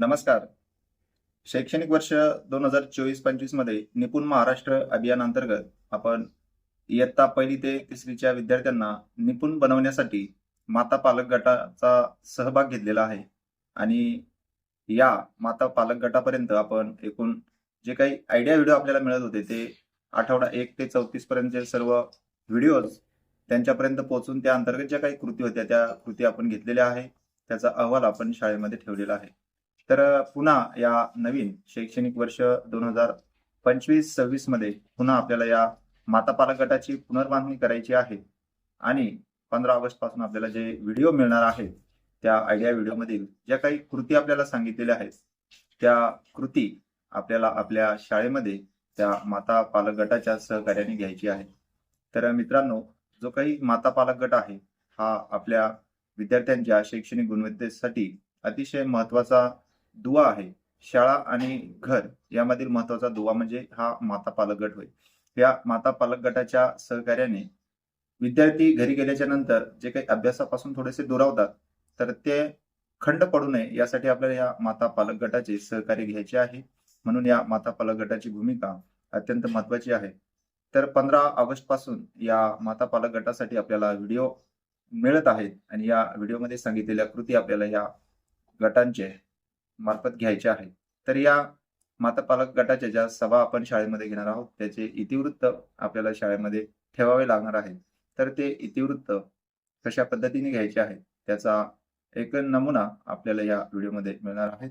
नमस्कार. शैक्षणिक वर्ष दोन हजार चोवीस पंचवीसमध्ये निपुण महाराष्ट्र अभियानांतर्गत आपण इयत्ता पहिली ते तिसरीच्या विद्यार्थ्यांना निपुण बनवण्यासाठी माता पालक गटाचा सहभाग घेतलेला आहे. आणि या माता पालक गटापर्यंत आपण एकूण जे काही आयडिया व्हिडिओ आपल्याला मिळत होते ते आठवडा एक ते चौतीस पर्यंतचे सर्व व्हिडिओज त्यांच्यापर्यंत पोहोचून त्या अंतर्गत ज्या काही कृती होत्या त्या कृती आपण घेतलेल्या आहे. त्याचा अहवाल आपण शाळेमध्ये ठेवलेला आहे. तर पुन्हा या नवीन शैक्षणिक वर्ष दोन हजार पंचवीस सव्वीसमध्ये पुन्हा आपल्याला या माता पालक गटाची पुनर्बांधणी करायची आहे. आणि पंधरा ऑगस्टपासून आपल्याला जे व्हिडिओ मिळणार आहेत त्या आयडिया व्हिडिओ मधील ज्या काही कृती आपल्याला सांगितलेल्या आहेत त्या कृती आपल्याला आपल्या शाळेमध्ये त्या माता पालक गटाच्या सहकार्याने घ्यायची आहे. तर मित्रांनो जो काही माता पालक गट आहे हा आपल्या विद्यार्थ्यांच्या शैक्षणिक गुणवत्तेसाठी अतिशय महत्त्वाचा दुवा आहे शाळा आणि घर यामधील महत्त्वाचा दुवा म्हणजे हा माता पालक गट होय. या माता पालक गटाच्या सहकार्याने विद्यार्थी घरी गेल्याच्यानंतर जे काही अभ्यासापासून थोडेसे दुरावतात तर ते खंड पडू नये यासाठी आपल्याला या माता पालक गटाचे सहकार्य घ्यायचे आहे. म्हणून या माता पालक गटाची भूमिका अत्यंत महत्वाची आहे. तर पंधरा ऑगस्टपासून या माता पालक गटासाठी आपल्याला व्हिडिओ मिळत आहेत आणि या व्हिडिओमध्ये सांगितलेल्या कृती आपल्याला या गटांचे मार्फत घ्यायचे आहेत तर या माता पालक गटाच्या ज्या सभा आपण शाळेमध्ये घेणार आहोत त्याचे इतिवृत्त आपल्याला शाळेमध्ये ठेवावे लागणार आहे तर ते इतिवृत्त कशा पद्धतीने घ्यायचे आहे त्याचा एक नमुना आपल्याला या व्हिडिओमध्ये मिळणार आहे.